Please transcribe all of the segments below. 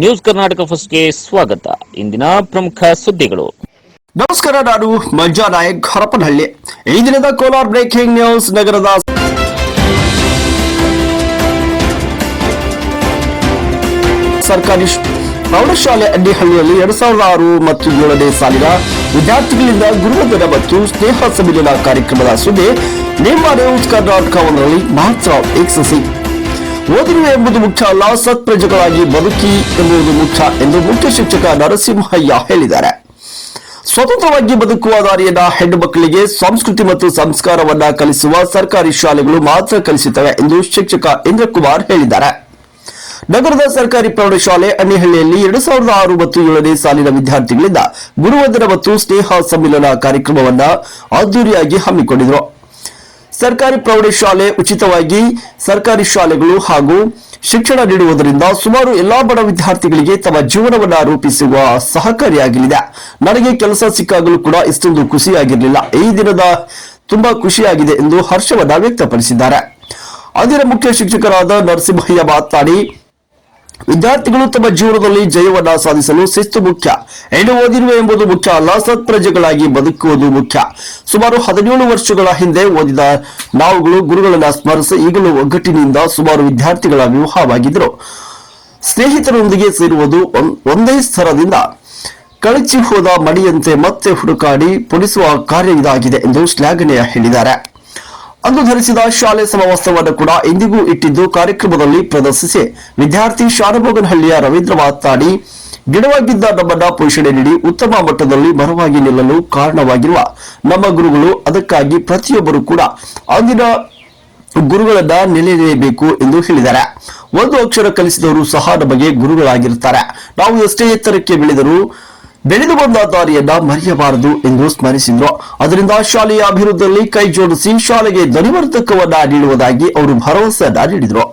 News Karnataka ಫಸ್ಟ್ಗೆ ಸ್ವಾಗತ. ಇಂದಿನ ಪ್ರಮುಖ ಸುದ್ದಿಗಳು. ನಮಸ್ಕಾರ, ನಾನು ಮಂಜಾ ನಾಯಕ್, ಹರಪನಹಳ್ಳಿ. ಈ ದಿನದ ಕೋಲಾರ್ ಬ್ರೇಕಿಂಗ್ ನ್ಯೂಸ್, ನಗರದ ಸರ್ಕಾರಿ ಪ್ರೌಢಶಾಲೆ ಅಡ್ಡಿಹಳ್ಳಿಯಲ್ಲಿ ಎರಡ್ ಸಾವಿರದ ಆರು ಮತ್ತು ಏಳನೇ ಸಾಲಿನ ವಿದ್ಯಾರ್ಥಿಗಳಿಂದ ಗುರುವಂದನ ಮತ್ತು ಸ್ನೇಹ ಸಮ್ಮಿಲನ ಕಾರ್ಯಕ್ರಮದ ಸುದ್ದಿ ನಿಮ್ಮ ನ್ಯೂಸ್ ಕರ್ನಾಟಕ ಒಂದರಲ್ಲಿ ಮಾತ್ರ ವೀಕ್ಷಿಸಿ ಓದಿರುವೆ ಎಂಬುದು ಮುಖ್ಯ ಅಲ್ಲ ಸತ್ಪ್ರಜೆಗಳಾಗಿ ಬದುಕಿ ಎಂಬುದು ಮುಖ್ಯ ಎಂದು ಮುಖ್ಯ ಶಿಕ್ಷಕ ನರಸಿಂಹಯ್ಯ ಹೇಳಿದ್ದಾರೆ. ಸ್ವತಂತ್ರವಾಗಿ ಬದುಕುವ ದಾರಿಯನ್ನ ಹೆಣ್ಣು ಮಕ್ಕಳಿಗೆ ಸಂಸ್ಕೃತಿ ಮತ್ತು ಸಂಸ್ಕಾರವನ್ನ ಕಲಿಸುವ ಸರ್ಕಾರಿ ಶಾಲೆಗಳು ಮಾತ್ರ ಕಲಿಸುತ್ತವೆ ಎಂದು ಶಿಕ್ಷಕ ಇಂದ್ರಕುಮಾರ್ ಹೇಳಿದ್ದಾರೆ. ನಗರದ ಸರ್ಕಾರಿ ಪ್ರೌಢಶಾಲೆ ಅಣ್ಣಿಹಳ್ಳಿಯಲ್ಲಿ ಎರಡು ಸಾವಿರದ ಆರು ಮತ್ತು ಏಳನೇ ಸಾಲಿನ ವಿದ್ಯಾರ್ಥಿಗಳಿಂದ ಗುರುವಂದನ ಮತ್ತು ಸ್ನೇಹ ಸಮ್ಮಿಲನ ಕಾರ್ಯಕ್ರಮವನ್ನ ಅದ್ದೂರಿಯಾಗಿ ಹಮ್ಮಿಕೊಂಡಿದ್ರು. ಸರ್ಕಾರಿ ಪ್ರೌಢಶಾಲೆ ಉಚಿತವಾಗಿ ಸರ್ಕಾರಿ ಶಾಲೆಗಳು ಹಾಗೂ ಶಿಕ್ಷಣ ನೀಡುವುದರಿಂದ ಸುಮಾರು ಎಲ್ಲಾ ಬಡ ವಿದ್ಯಾರ್ಥಿಗಳಿಗೆ ತಮ್ಮ ಜೀವನವನ್ನ ರೂಪಿಸುವ ಸಹಕಾರಿಯಾಗಲಿದೆ. ನನಗೆ ಕೆಲಸ ಸಿಕ್ಕಾಗಲೂ ಕೂಡ ಇಷ್ಟೊಂದು ಖುಷಿಯಾಗಿರಲಿಲ್ಲ. ಈ ದಿನದ ತುಂಬಾ ಖುಷಿಯಾಗಿದೆ ಎಂದು ಹರ್ಷವನ್ನ ವ್ಯಕ್ತಪಡಿಸಿದ್ದಾರೆ. ಅದರ ಮುಖ್ಯ ಶಿಕ್ಷಕರಾದ ನರಸಿಂಹಯ್ಯ ಮಾತನಾಡಿ ವಿದ್ಯಾರ್ಥಿಗಳು ತಮ್ಮ ಜೀವನದಲ್ಲಿ ಜಯವನ್ನ ಸಾಧಿಸಲು ಶಿಸ್ತು ಮುಖ್ಯ. ಹೆಣ್ಣು ಓದಿರುವೆ ಎಂಬುದು ಮುಖ್ಯ. ಅಲ್ಲ ಸತ್ಪ್ರಜೆಗಳಾಗಿ ಬದುಕುವುದು ಮುಖ್ಯ. ಸುಮಾರು ಹದಿನೇಳು ವರ್ಷಗಳ ಹಿಂದೆ ಓದಿದ ನಾವುಗಳು ಗುರುಗಳನ್ನ ಸ್ಮರಿಸಿ ಈಗಲೂ ಒಗ್ಗಟ್ಟಿನಿಂದ ಸುಮಾರು ವಿದ್ಯಾರ್ಥಿಗಳ ವಿವಾಹವಾಗಿದ್ದರು. ಸ್ನೇಹಿತರೊಂದಿಗೆ ಸೇರುವುದು ಒಂದ್- ಸ್ತರದಿಂದ ಕಳಚಿ ಹೋದ ಮಡಿಯಂತೆ ಮತ್ತೆ ಹುಡುಕಾಡಿ ಪುಡಿಸುವ ಕಾರ್ಯ ಇದಾಗಿದೆ ಎಂದು ಶ್ಲಾಘನೆಯ ಹೇಳಿದ್ದಾರೆ. ಅಂದು ಧರಿಸಿದ ಶಾಲೆ ಸಮವಸ್ತ್ರವನ್ನು ಕೂಡ ಇಂದಿಗೂ ಇಟ್ಟಿದ್ದು ಕಾರ್ಯಕ್ರಮದಲ್ಲಿ ಪ್ರದರ್ಶಿಸಿ. ವಿದ್ಯಾರ್ಥಿ ಶಾರಭೋಗನಹಳ್ಳಿಯ ರವೀಂದ್ರ ಮಾತನಾಡಿ, ಗಿಡವಾಗಿದ್ದ ನಮ್ಮನ್ನ ಪೋಷಣೆ ನೀಡಿ ಉತ್ತಮ ಮಟ್ಟದಲ್ಲಿ ಮರವಾಗಿ ನಿಲ್ಲಲು ಕಾರಣವಾಗಿರುವ ನಮ್ಮ ಗುರುಗಳು, ಅದಕ್ಕಾಗಿ ಪ್ರತಿಯೊಬ್ಬರು ಕೂಡ ಅಂದಿನ ಗುರುಗಳನ್ನ ನೆಲೆಯಬೇಕು ಎಂದು ಹೇಳಿದ್ದಾರೆ. ಒಂದು ಅಕ್ಷರ ಕಲಿಸಿದವರು ಸಹ ನಮಗೆ ಗುರುಗಳಾಗಿರುತ್ತಾರೆ. ನಾವು ಎಷ್ಟೇ ಎತ್ತರಕ್ಕೆ ಬೆಳೆದರೂ ಬೆಳೆದು ಬಂದ ದಾರಿಯನ್ನ ಮರೆಯಬಾರದು ಎಂದು ಸ್ಮರಿಸಿದ್ರು. ಅದರಿಂದ ಶಾಲೆಯ ಅಭಿವೃದ್ಧಿಯಲ್ಲಿ ಕೈ ಜೋಡಿಸಿ ಶಾಲೆಗೆ ಧ್ವನಿವರ್ಧಕವನ್ನ ನೀಡುವುದಾಗಿ ಅವರು ಭರವಸೆಯನ್ನ ನೀಡಿದರು.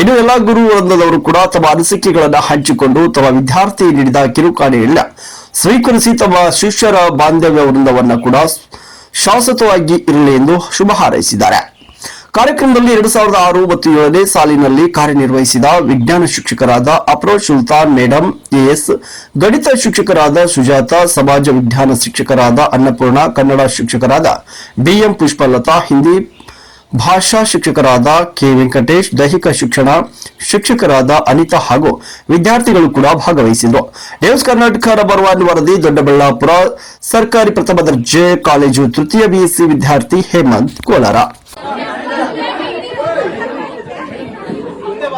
ಇನ್ನು ಎಲ್ಲ ಗುರು ವೃಂದದವರು ಕೂಡ ತಮ್ಮ ಅನಿಸಿಕೆಗಳನ್ನ ಹಂಚಿಕೊಂಡು ತಮ್ಮ ವಿದ್ಯಾರ್ಥಿ ನೀಡಿದ ಕಿರುಕಾಣಿಗಳನ್ನ ಸ್ವೀಕರಿಸಿ ತಮ್ಮ ಶಿಷ್ಯರ ಬಾಂಧವ್ಯ ವೃಂದವನ್ನ ಕೂಡ ಶಾಶ್ವತವಾಗಿ ಇರಲಿ ಎಂದು ಶುಭ ಹಾರೈಸಿದ್ದಾರೆ. ಕಾರ್ಯಕ್ರಮದಲ್ಲಿ ಎರಡ್ ಸಾವಿರದ ಆರು ಮತ್ತು ಏಳನೇ ಸಾಲಿನಲ್ಲಿ ಕಾರ್ಯನಿರ್ವಹಿಸಿದ ವಿಜ್ಞಾನ ಶಿಕ್ಷಕರಾದ ಅಪ್ರೋಚ್ ಸುಲ್ತಾನ್ ಮೇಡಂ, ಎಎಸ್ ಗಣಿತ ಶಿಕ್ಷಕರಾದ ಸುಜಾತ, ಸಮಾಜ ವಿಜ್ಞಾನ ಶಿಕ್ಷಕರಾದ ಅನ್ನಪೂರ್ಣ, ಕನ್ನಡ ಶಿಕ್ಷಕರಾದ ಡಿಎಂ ಪುಷ್ಪಲತಾ, ಹಿಂದಿ ಭಾಷಾ ಶಿಕ್ಷಕರಾದ ಕೆ ವೆಂಕಟೇಶ್, ದೈಹಿಕ ಶಿಕ್ಷಣ ಶಿಕ್ಷಕರಾದ ಅನಿತಾ ಹಾಗೂ ವಿದ್ಯಾರ್ಥಿಗಳು ಕೂಡ ಭಾಗವಹಿಸಿದ್ರು ನ್ಯೂಸ್ ಕರ್ನಾಟಕ ನಂಬರ್ ಒನ್ ವರದಿ, ದೊಡ್ಡಬಳ್ಳಾಪುರ ಸರ್ಕಾರಿ ಪ್ರಥಮ ದರ್ಜೆ ಕಾಲೇಜು ತೃತೀಯ ಬಿಎಸ್ಸಿ ವಿದ್ಯಾರ್ಥಿ ಹೇಮಂತ್ ಕೋಲಾರ ಅಲ್ಲ,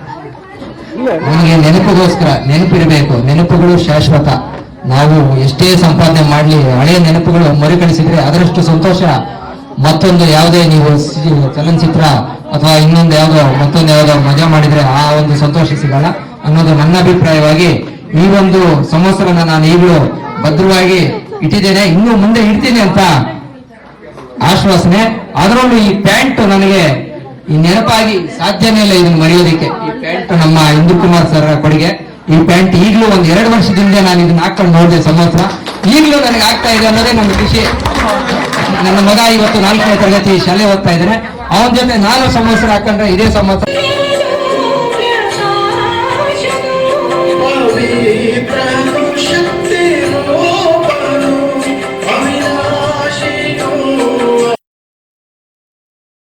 ನಮಗೆ ನೆನಪಿಗೋಸ್ಕರ ನೆನಪಿರಬೇಕು. ನೆನಪುಗಳು ಶಾಶ್ವತ. ನಾವು ಎಷ್ಟೇ ಸಂಪಾದನೆ ಮಾಡಲಿ, ಹಳೆಯ ನೆನಪುಗಳು ಮರುಕಳಿಸಿದ್ರೆ ಅದರಷ್ಟು ಸಂತೋಷ. ಮತ್ತೊಂದು ಯಾವುದೇ ನೀವು ಚಲನಚಿತ್ರ ಅಥವಾ ಇನ್ನೊಂದು ಯಾವುದೋ, ಮತ್ತೊಂದು ಯಾವುದೋ ಮಜಾ ಮಾಡಿದ್ರೆ ಆ ಒಂದು ಸಂತೋಷ ಸಿಗಲ್ಲ ಅನ್ನೋದು ನನ್ನ ಅಭಿಪ್ರಾಯವಾಗಿ ಈ ಒಂದು ಸಂವತ್ಸರನ ನಾನು ಈಗಲೂ ಭದ್ರವಾಗಿ ಇಟ್ಟಿದ್ದೇನೆ. ಇನ್ನು ಮುಂದೆ ಇಡ್ತೀನಿ ಅಂತ ಆಶ್ವಾಸನೆ. ಅದರಲ್ಲೂ ಈ ಪ್ಯಾಂಟ್ ನನಗೆ ಈ ನೆನಪಾಗಿ ಸಾಧ್ಯನೇ ಇಲ್ಲ ಇದನ್ನ ಮರೆಯೋದಿಕ್ಕೆ. ಈ ಪ್ಯಾಂಟ್ ನಮ್ಮ ಇಂದು ಕುಮಾರ್ ಸರ್ ಕೊಡುಗೆ. ಈ ಪ್ಯಾಂಟ್ ಈಗಲೂ ಒಂದ್ ಎರಡು ವರ್ಷದಿಂದ ನಾನು ಇದನ್ನ ಹಾಕೊಂಡು ನೋಡಿದೆ ಸಮವಸ್ತ್ರ ಈಗಲೂ ನನಗೆ ಆಗ್ತಾ ಇದೆ ಅನ್ನೋದೇ ನನ್ನ ಖುಷಿ. ನನ್ನ ಮಗ ಇವತ್ತು ನಾಲ್ಕನೇ ತರಗತಿ ಶಾಲೆ ಓದ್ತಾ ಇದ್ದಾನೆ. ಅವನ ಜೊತೆ ನಾನು ಸಮವಸ್ತ್ರ ಹಾಕೊಂಡ್ರೆ ಇದೇ ಸಂವತ್ಸರ.